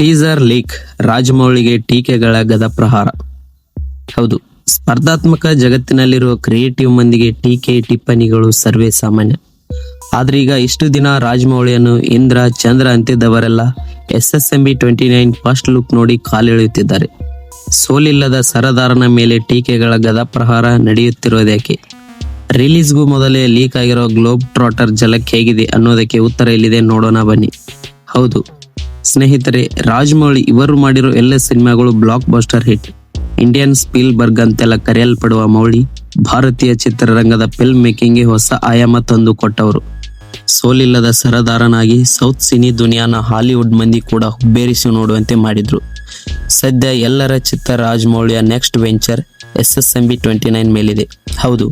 Teaser leak, ರಾಜಮೌಳಿಗೆ ಟೀಕೆಗಳ ಗದ ಪ್ರಹಾರ. ಹೌದು, ಸ್ಪರ್ಧಾತ್ಮಕ ಜಗತ್ತಿನಲ್ಲಿರುವ ಕ್ರಿಯೇಟಿವ್ ಮಂದಿಗೆ ಟೀಕೆ ಟಿಪ್ಪಣಿಗಳು ಸರ್ವೇ ಸಾಮಾನ್ಯ. ಆದ್ರೆ ಈಗ ಇಷ್ಟು ದಿನ ರಾಜಮೌಳಿಯನ್ನು ಇಂದ್ರ, ಚಂದ್ರ ಅಂತಿದ್ದವರೆಲ್ಲ S S M B twenty nine first look ನೋಡಿ ಕಾಲೆಳೆಯುತ್ತಿದ್ದಾರೆ. ಸೋಲಿಲ್ಲದ ಸರದಾರನ ಮೇಲೆ ಟೀಕೆಗಳ ಗದಪ್ರಹಾರ ನಡೆಯುತ್ತಿರುವುದಕ್ಕೆ ರಿಲೀಸ್ಗೂ ಮೊದಲೇ ಲೀಕ್ ಆಗಿರೋ ಗ್ಲೋಬ್ ಟ್ರಾಟರ್ ಜಲಕ್ ಹೇಗಿದೆ ಅನ್ನೋದಕ್ಕೆ ಉತ್ತರ ಇಲ್ಲಿದೆ, ನೋಡೋಣ ಬನ್ನಿ. ಹೌದು ಸ್ನೇಹಿತರೆ, ರಾಜಮೌಳಿ ಇವರು ಮಾಡಿರೋ ಎಲ್ಲ ಸಿನಿಮಾಗಳು blockbuster hit Indian Spielberg ಅಂತೆಲ್ಲ ಕರೆಯಲ್ಪಡುವ ಮೌಳಿ, ಭಾರತೀಯ ಚಿತ್ರರಂಗದ ಫಿಲ್ಮ್ ಮೇಕಿಂಗ್ಗೆ ಹೊಸ ಆಯಾಮ ತಂದು ಕೊಟ್ಟವರು. ಸೋಲಿಲ್ಲದ ಸರದಾರನಾಗಿ ಸೌತ್ ಸಿನಿ ದುನಿಯಾನ ಹಾಲಿವುಡ್ ಮಂದಿ ಕೂಡ ಹುಬ್ಬೇರಿಸಿ ನೋಡುವಂತೆ ಮಾಡಿದ್ರು. ಸದ್ಯ ಎಲ್ಲರ ಚಿತ್ರ ರಾಜಮೌಳಿಯ next venture S S M B twenty nine ಮೇಲಿದೆ. ಹೌದು,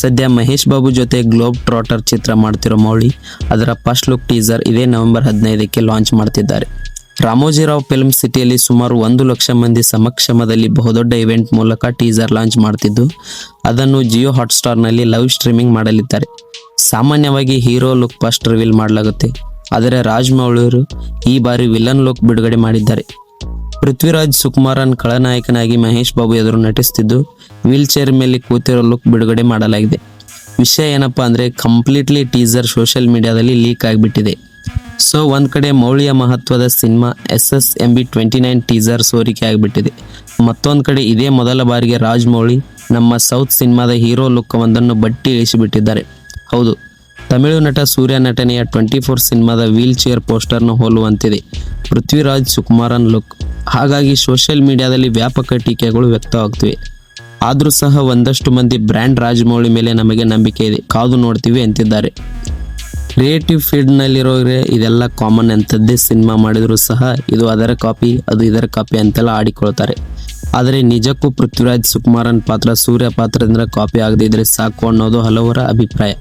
ಸದ್ಯ ಮಹೇಶ್ ಬಾಬು ಜೊತೆ ಗ್ಲೋಬ್ ಟ್ರಾಟರ್ ಚಿತ್ರ ಮಾಡ್ತಿರೋ ಮೌಳಿ ಅದರ ಫಸ್ಟ್ ಲುಕ್ ಟೀಸರ್ ಇದೇ ನವೆಂಬರ್ ಹದಿನೈದಕ್ಕೆ ಲಾಂಚ್ ಮಾಡ್ತಿದ್ದಾರೆ. ರಾಮೋಜಿರಾವ್ ಫಿಲ್ಮ್ ಸಿಟಿಯಲ್ಲಿ ಸುಮಾರು ಒಂದು ಲಕ್ಷ ಮಂದಿ ಸಮಕ್ಷಮದಲ್ಲಿ ಬಹುದೊಡ್ಡ ಇವೆಂಟ್ ಮೂಲಕ ಟೀಸರ್ ಲಾಂಚ್ ಮಾಡ್ತಿದ್ದು, ಅದನ್ನು ಜಿಯೋ ಹಾಟ್ಸ್ಟಾರ್ನಲ್ಲಿ ಲೈವ್ ಸ್ಟ್ರೀಮಿಂಗ್ ಮಾಡಲಿದ್ದಾರೆ. ಸಾಮಾನ್ಯವಾಗಿ ಹೀರೋ ಲುಕ್ ಫಸ್ಟ್ ರಿವೀಲ್ ಮಾಡಲಾಗುತ್ತೆ, ಆದರೆ ರಾಜಮೌಳಿಯವರು ಈ ಬಾರಿ ವಿಲನ್ ಲುಕ್ ಬಿಡುಗಡೆ ಮಾಡಿದ್ದಾರೆ. ಪೃಥ್ವಿರಾಜ್ ಸುಕುಮಾರನ್ ಖಳನಾಯಕನಾಗಿ ಮಹೇಶ್ ಬಾಬು ಎದುರು ನಟಿಸ್ತಿದ್ದು ವೀಲ್ ಚೇರ್ ಮೇಲೆ ಕೂತಿರೋ ಲುಕ್ ಬಿಡುಗಡೆ ಮಾಡಲಾಗಿದೆ. ವಿಷಯ ಏನಪ್ಪಾ ಅಂದ್ರೆ ಕಂಪ್ಲೀಟ್ಲಿ ಟೀಸರ್ ಸೋಷಿಯಲ್ ಮೀಡಿಯಾದಲ್ಲಿ ಲೀಕ್ ಆಗಿಬಿಟ್ಟಿದೆ. ಸೊ ಒಂದು ಕಡೆ ಮೌಳಿಯ ಮಹತ್ವದ cinema S S M B twenty nine teaser ಸೋರಿಕೆ ಆಗಿಬಿಟ್ಟಿದೆ. ಮತ್ತೊಂದು ಕಡೆ ಇದೇ ಮೊದಲ ಬಾರಿಗೆ ರಾಜ್ಮೌಳಿ ನಮ್ಮ ಸೌತ್ ಸಿನಿಮಾದ ಹೀರೋ ಲುಕ್ ಒಂದನ್ನು ಬಟ್ಟಿ ಇಳಿಸಿಬಿಟ್ಟಿದ್ದಾರೆ. ಹೌದು, ತಮಿಳು ನಟ ಸೂರ್ಯ ನಟನೆಯ ಟ್ವೆಂಟಿ ಫೋರ್ ಸಿನಿಮಾದ ವೀಲ್ ಚೇರ್ ಪೋಸ್ಟರ್ನ ಹೋಲುವಂತಿದೆ. ಪೃಥ್ವಿರಾಜ್ ಸುಕುಮಾರನ್ ಲುಕ್ ಹಾಗಾಗಿ ಸೋಷಿಯಲ್ ಮೀಡಿಯಾದಲ್ಲಿ ವ್ಯಾಪಕ ಟೀಕೆಗಳು ವ್ಯಕ್ತವಾಗ್ತಿವೆ. ಆದರೂ ಸಹ ಒಂದಷ್ಟು ಮಂದಿ ಬ್ರ್ಯಾಂಡ್ ರಾಜಮೌಳಿ ಮೇಲೆ ನಮಗೆ ನಂಬಿಕೆ ಇದೆ. ಕಾದು ನೋಡ್ತೀವಿ ಅಂತಿದ್ದಾರೆ. ಕ್ರಿಯೇಟಿವ್ ಫೀಲ್ಡ್ನಲ್ಲಿರೋರೆ ಇದೆಲ್ಲ ಕಾಮನ್ ಅಂಥದ್ದೇ ಸಿನಿಮಾ ಮಾಡಿದರೂ ಸಹ ಇದು ಅದರ ಕಾಪಿ ಅದು ಇದರ ಕಾಪಿ ಅಂತೆಲ್ಲ ಆಡಿಕೊಳ್ತಾರೆ. ಆದರೆ ನಿಜಕ್ಕೂ ಪೃಥ್ವಿರಾಜ್ ಸುಕುಮಾರನ್ ಪಾತ್ರ, ಸೂರ್ಯ ಪಾತ್ರದಿಂದ ಕಾಪಿ ಆಗದಿದ್ದರೆ ಸಾಕು ಅನ್ನೋದು ಹಲವರ ಅಭಿಪ್ರಾಯ.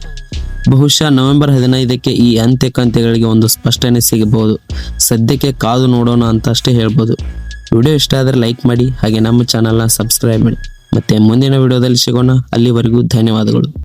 ಬಹುಶಃ ನವೆಂಬರ್ ಹದಿನೈದಕ್ಕೆ ಈ ಅಂತ್ಯ ಕಂತ್ಯಗಳಿಗೆ ಒಂದು ಸ್ಪಷ್ಟನೆ ಸಿಗಬಹುದು. ಸದ್ಯಕ್ಕೆ ಕಾದು ನೋಡೋಣ ಅಂತ ಅಷ್ಟೇ ಹೇಳ್ಬೋದು. ವಿಡಿಯೋ ಇಷ್ಟ ಆದರೆ ಲೈಕ್ ಮಾಡಿ, ಹಾಗೆ ನಮ್ಮ ಚಾನಲ್ನ ಸಬ್ಸ್ಕ್ರೈಬ್ ಮಾಡಿ. ಮತ್ತೆ ಮುಂದಿನ ವಿಡಿಯೋದಲ್ಲಿ ಸಿಗೋಣ. ಅಲ್ಲಿವರೆಗೂ ಧನ್ಯವಾದಗಳು.